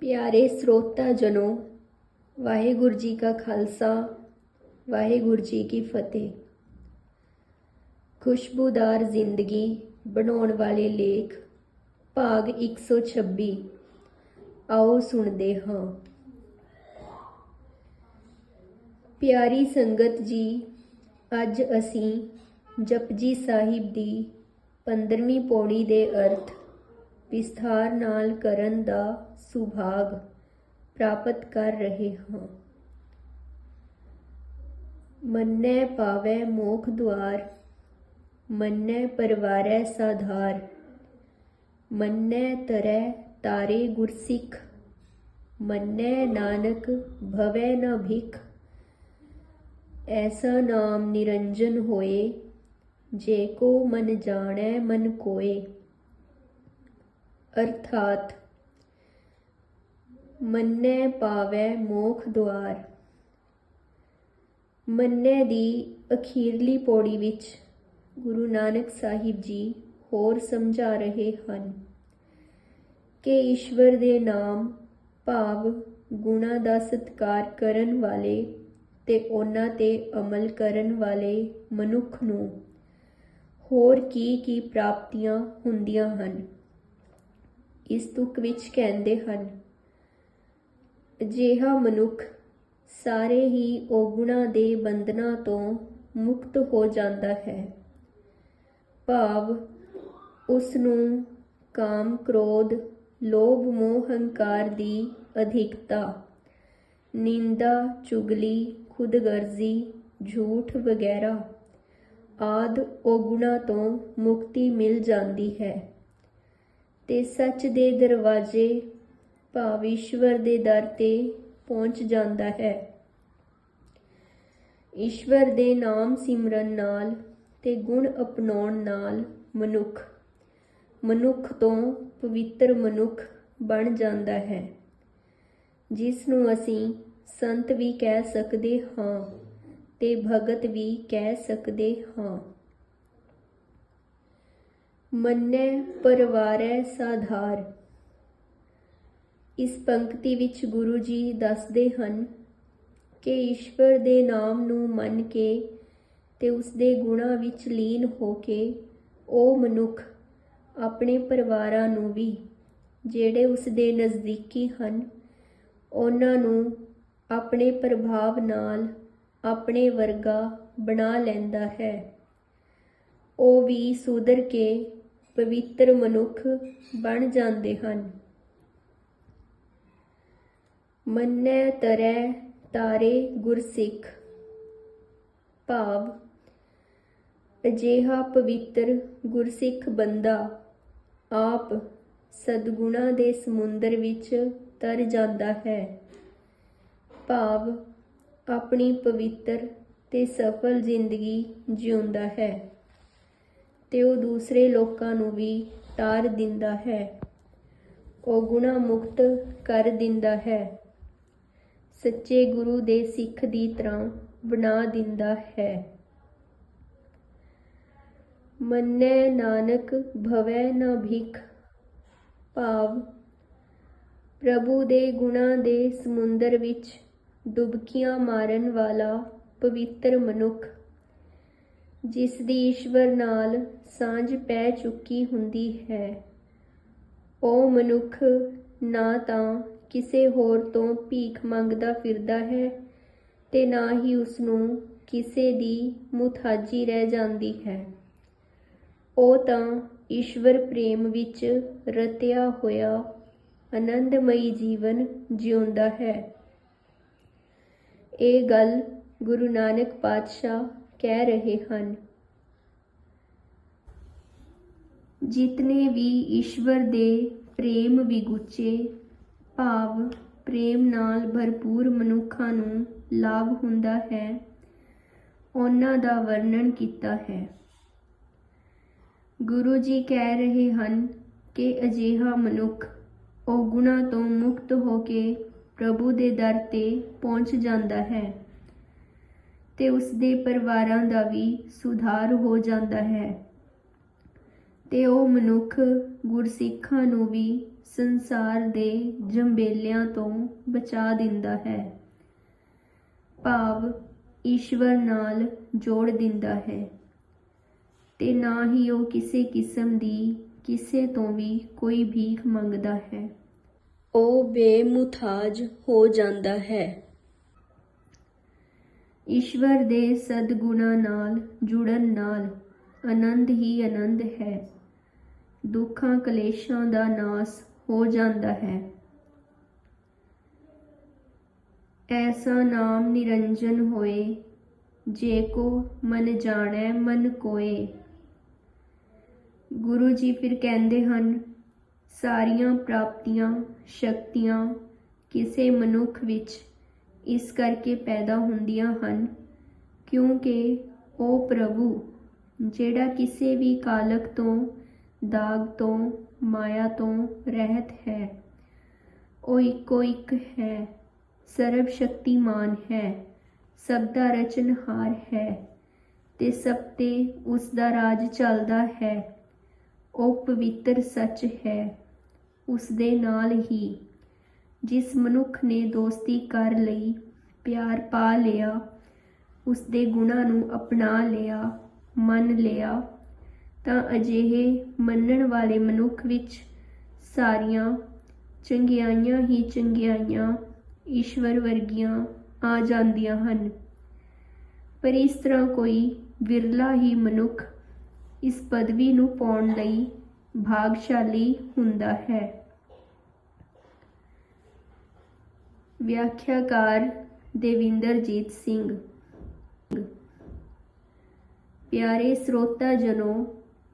ਪਿਆਰੇ ਸਰੋਤਾ ਜਨੋ, ਵਾਹਿਗੁਰੂ ਜੀ ਕਾ ਖਾਲਸਾ, ਵਾਹਿਗੁਰੂ ਜੀ ਕੀ ਫਤਿਹ। ਖੁਸ਼ਬੂਦਾਰ ਜ਼ਿੰਦਗੀ ਬਣਾਉਣ ਵਾਲੇ ਲੇਖ, ਭਾਗ 126 ਆਓ ਸੁਣਦੇ ਹਾਂ। ਪਿਆਰੀ ਸੰਗਤ ਜੀ, ਅੱਜ ਅਸੀਂ ਜਪਜੀ ਸਾਹਿਬ ਦੀ 15ਵੀਂ ਪੌੜੀ ਦੇ ਅਰਥ ਵਿਸਥਾਰ ਨਾਲ ਕਰਨ ਦਾ ਸੁਭਾਗ ਪ੍ਰਾਪਤ ਕਰ ਰਹੇ ਹਾਂ ਮੰਨੈ ਪਾਵੈ ਮੋਖ ਦੁਆਰ ਮੰਨੈ ਪਰਵਾਰੈ ਸਾਧਾਰ ਮੰਨੈ ਤਰੈ ਤਾਰੇ ਗੁਰਸਿੱਖ ਮੰਨੈ ਨਾਨਕ ਭਵੈ ਨ ਭਿਖ ਐਸਾ ਨਾਮ ਨਿਰੰਜਨ ਹੋਏ ਜੇ ਕੋ ਮਨ ਜਾਣੈ ਮਨ ਕੋਏ ਅਰਥਾਤ ਮੰਨੈ ਪਾਵੈ ਮੋਖ ਦੁਆਰ। ਮੰਨੇ ਦੀ ਅਖੀਰਲੀ ਪੌੜੀ ਵਿੱਚ ਗੁਰੂ ਨਾਨਕ ਸਾਹਿਬ ਜੀ ਹੋਰ ਸਮਝਾ ਰਹੇ ਹਨ ਕਿ ਈਸ਼ਵਰ ਦੇ ਨਾਮ, ਭਾਵ, ਗੁਣਾ ਦਾ ਸਤਕਾਰ ਕਰਨ ਵਾਲੇ ਤੇ ਉਹਨਾਂ ਤੇ ਅਮਲ ਕਰਨ ਵਾਲੇ ਮਨੁੱਖ ਨੂੰ ਹੋਰ ਕੀ ਕੀ ਪ੍ਰਾਪਤੀਆਂ ਹੁੰਦੀਆਂ ਹਨ। ਇਸ ਤੁਕ ਵਿੱਚ ਕਹਿੰਦੇ ਹਨ, ਅਜਿਹਾ ਮਨੁੱਖ ਸਾਰੇ ਹੀ ਔਗੁਣਾ ਦੇ ਬੰਧਨਾਂ ਤੋਂ ਮੁਕਤ ਹੋ ਜਾਂਦਾ ਹੈ। ਭਾਵ ਉਸ ਨੂੰ ਕਾਮ, ਕ੍ਰੋਧ, ਲੋਭ, ਮੋਹ, ਹੰਕਾਰ ਦੀ ਅਧਿਕਤਾ, ਨਿੰਦਾ, ਚੁਗਲੀ, ਖੁਦਗਰਜ਼ੀ, ਝੂਠ ਵਗੈਰਾ ਆਦ ਔਗੁਣਾ ਤੋਂ ਮੁਕਤੀ ਮਿਲ ਜਾਂਦੀ ਹੈ। ਤੇ ਸੱਚ ਦੇ ਦਰਵਾਜ਼ੇ ਭਾਵ ਈਸ਼ਵਰ ਦੇ ਦਰ ਤੇ ਪਹੁੰਚ ਜਾਂਦਾ ਹੈ। ਈਸ਼ਵਰ ਦੇ ਨਾਮ ਸਿਮਰਨ ਨਾਲ ਤੇ ਗੁਣ ਅਪਣਾਉਣ ਨਾਲ ਮਨੁੱਖ ਮਨੁੱਖ ਤੋਂ ਪਵਿੱਤਰ ਮਨੁੱਖ ਬਣ ਜਾਂਦਾ ਹੈ, ਜਿਸ ਨੂੰ ਅਸੀਂ ਸੰਤ ਵੀ ਕਹਿ ਸਕਦੇ ਹਾਂ ਤੇ ਭਗਤ ਵੀ ਕਹਿ ਸਕਦੇ ਹਾਂ। ਮੰਨੈ ਪਰਵਾਰੈ ਸਾਧਾਰ। ਇਸ ਪੰਕਤੀ ਵਿੱਚ ਗੁਰੂ ਜੀ ਦੱਸਦੇ ਹਨ ਕਿ ਈਸ਼ਵਰ ਦੇ ਨਾਮ ਨੂੰ ਮੰਨ ਕੇ ਤੇ ਉਸ ਦੇ ਗੁਣਾ ਵਿੱਚ ਲੀਨ ਹੋ ਕੇ ਉਹ ਮਨੁੱਖ ਆਪਣੇ ਪਰਿਵਾਰਾਂ ਨੂੰ ਵੀ, ਜਿਹੜੇ ਉਸ ਦੇ ਨਜ਼ਦੀਕੀ ਹਨ, ਉਹਨਾਂ ਨੂੰ ਆਪਣੇ ਪ੍ਰਭਾਵ ਨਾਲ ਆਪਣੇ ਵਰਗਾ ਬਣਾ ਲੈਂਦਾ ਹੈ। ਉਹ ਵੀ ਸੁਧਰ ਕੇ ਪਵਿੱਤਰ ਮਨੁੱਖ ਬਣ ਜਾਂਦੇ ਹਨ। ਮੰਨੈ ਤਰੈ ਤਾਰੇ ਗੁਰਸਿੱਖ। ਭਾਵ, ਅਜਿਹਾ ਪਵਿੱਤਰ ਗੁਰਸਿੱਖ ਬੰਦਾ ਆਪ ਸਦਗੁਣਾ ਦੇ ਸਮੁੰਦਰ ਵਿੱਚ ਤਰ ਜਾਂਦਾ ਹੈ। ਭਾਵ, ਆਪਣੀ ਪਵਿੱਤਰ ਤੇ ਸਫਲ ਜ਼ਿੰਦਗੀ ਜਿਉਂਦਾ ਹੈ। ਤੇ ਉਹ ਦੂਸਰੇ ਲੋਕਾਂ ਨੂੰ ਵੀ ਤਾਰ ਦਿੰਦਾ ਹੈ। ਉਹ ਗੁਣਾ ਮੁਕਤ ਕਰ ਦਿੰਦਾ ਹੈ। ਸੱਚੇ ਗੁਰੂ ਦੇ ਸਿੱਖ ਦੀ ਤਰ੍ਹਾਂ ਬਣਾ ਦਿੰਦਾ ਹੈ। ਮੰਨੈ ਨਾਨਕ, ਭਵੈ ਨਾ ਭਿਖ। ਭਾਵ, ਪ੍ਰਭੂ ਦੇ ਗੁਣਾਂ ਦੇ ਸਮੁੰਦਰ ਵਿੱਚ ਡੁਬਕੀਆਂ ਮਾਰਨ ਵਾਲਾ ਪਵਿੱਤਰ ਮਨੁੱਖ ਜਿਸ ਦੀ ਈਸ਼ਵਰ ਨਾਲ ਸਾਂਝ ਪੈ ਚੁੱਕੀ ਹੁੰਦੀ ਹੈ। ਉਹ ਮਨੁੱਖ ਨਾ ਤਾਂ ਕਿਸੇ ਹੋਰ ਤੋਂ ਭੀਖ ਮੰਗਦਾ ਫਿਰਦਾ ਹੈ ਤੇ ਨਾ ਹੀ ਉਸ ਨੂੰ ਕਿਸੇ ਦੀ ਮੁਤਾਜੀ ਰਹਿ ਜਾਂਦੀ ਹੈ। ਉਹ ਤਾਂ ਈਸ਼ਵਰ ਪ੍ਰੇਮ ਵਿੱਚ ਰਤਿਆ ਹੋਇਆ, ਆਨੰਦਮਈ ਜੀਵਨ ਜਿਉਂਦਾ ਹੈ। ਇਹ ਗੱਲ ਗੁਰੂ ਨਾਨਕ ਪਾਤਸ਼ਾਹ ਕਹਿ ਰਹੇ ਹਨ। ਜਿਤਨੇ ਵੀ ਈਸ਼ਵਰ ਦੇ ਪ੍ਰੇਮ ਵਿਗੁੱਚੇ, ਭਾਵ ਪ੍ਰੇਮ ਨਾਲ ਭਰਪੂਰ ਮਨੁੱਖਾਂ ਨੂੰ ਲਾਭ ਹੁੰਦਾ ਹੈ, ਉਹਨਾਂ ਦਾ ਵਰਣਨ ਕੀਤਾ ਹੈ। ਗੁਰੂ ਜੀ ਕਹਿ ਰਹੇ ਹਨ ਕਿ ਅਜਿਹਾ ਮਨੁੱਖ ਉਹ ਗੁਣਾ ਤੋਂ ਮੁਕਤ ਹੋ ਕੇ ਪ੍ਰਭੂ ਦੇ ਦਰ ਤੇ ਪਹੁੰਚ ਜਾਂਦਾ ਹੈ ਤੇ ਉਸ ਦੇ ਪਰਿਵਾਰਾਂ ਦਾ ਵੀ ਸੁਧਾਰ ਹੋ ਜਾਂਦਾ ਹੈ। ਤੇ ਉਹ ਮਨੁੱਖ ਗੁਰਸਿੱਖਾਂ ਨੂੰ ਵੀ ਸੰਸਾਰ ਦੇ ਜੰਬੇਲਿਆਂ ਤੋਂ ਬਚਾ ਦਿੰਦਾ ਹੈ। ਭਾਵ ਈਸ਼ਵਰ ਨਾਲ ਜੋੜ ਦਿੰਦਾ ਹੈ ਤੇ ਨਾ ਹੀ ਉਹ ਕਿਸੇ ਕਿਸਮ ਦੀ ਕਿਸੇ ਤੋਂ ਵੀ ਕੋਈ ਭੀਖ ਮੰਗਦਾ ਹੈ। ਉਹ ਬੇਮੁਤਾਜ ਹੋ ਜਾਂਦਾ ਹੈ। ਈਸ਼ਵਰ ਦੇ ਸਦਗੁਣਾਂ ਨਾਲ ਜੁੜਨ ਨਾਲ ਆਨੰਦ ਹੀ ਆਨੰਦ ਹੈ। ਦੁੱਖਾਂ ਕਲੇਸ਼ਾਂ ਦਾ ਨਾਸ ਹੋ ਜਾਂਦਾ ਹੈ। ਐਸਾ ਨਾਮ ਨਿਰੰਜਨ ਹੋਏ, ਜੇ ਕੋ ਮਨ ਜਾਣੈ, ਮਨ ਕੋਏ। ਗੁਰੂ ਜੀ ਫਿਰ ਕਹਿੰਦੇ ਹਨ, ਸਾਰੀਆਂ ਪ੍ਰਾਪਤੀਆਂ, ਸ਼ਕਤੀਆਂ ਕਿਸੇ ਮਨੁੱਖ ਵਿੱਚ ਇਸ ਕਰਕੇ ਪੈਦਾ ਹੁੰਦੀਆਂ ਹਨ, ਕਿਉਂਕਿ ਉਹ ਪ੍ਰਭੂ, ਜਿਹੜਾ ਕਿਸੇ ਵੀ ਕਾਲਕ ਤੋਂ ਦਾਗ ਤੋਂ, ਮਾਇਆ ਤੋਂ ਰਹਿਤ ਹੈ। ਉਹ ਇੱਕੋ ਇੱਕ ਹੈ, ਸਰਬ ਸ਼ਕਤੀਮਾਨ ਹੈ, ਸਭ ਦਾ ਰਚਨਹਾਰ ਹੈ ਤੇ ਸਭ ਤੇ ਉਸ ਦਾ ਰਾਜ ਚੱਲਦਾ ਹੈ। ਉਹ ਪਵਿੱਤਰ ਸੱਚ ਹੈ, ਉਸ ਦੇ ਨਾਲ ਹੀ, ਜਿਸ ਮਨੁੱਖ ਨੇ ਦੋਸਤੀ ਕਰ ਲਈ, ਪਿਆਰ ਪਾ ਲਿਆ, ਉਸ ਦੇ ਗੁਣਾਂ ਨੂੰ ਅਪਣਾ ਲਿਆ, ਮੰਨ ਲਿਆ। ਤਾਂ ਅਜਿਹੇ ਮੰਨਣ ਵਾਲੇ ਮਨੁੱਖ ਵਿੱਚ ਸਾਰੀਆਂ ਚੰਗਿਆਈਆਂ ਹੀ ਚੰਗਿਆਈਆਂ ਈਸ਼ਵਰ ਵਰਗੀਆਂ ਆ ਜਾਂਦੀਆਂ ਹਨ। ਪਰ ਇਸ ਤਰ੍ਹਾਂ ਕੋਈ ਵਿਰਲਾ ਹੀ ਮਨੁੱਖ ਇਸ ਪਦਵੀ ਨੂੰ ਪਾਉਣ ਲਈ ਭਾਗਸ਼ਾਲੀ ਹੁੰਦਾ ਹੈ। ਵਿਆਖਿਆਕਾਰ ਦੇਵਿੰਦਰਜੀਤ ਸਿੰਘ। ਪਿਆਰੇ ਸਰੋਤਾ ਜਨੋ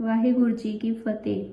ਵਾਹਿਗੁਰੂ ਜੀ ਕੀ ਫਤਿਹ।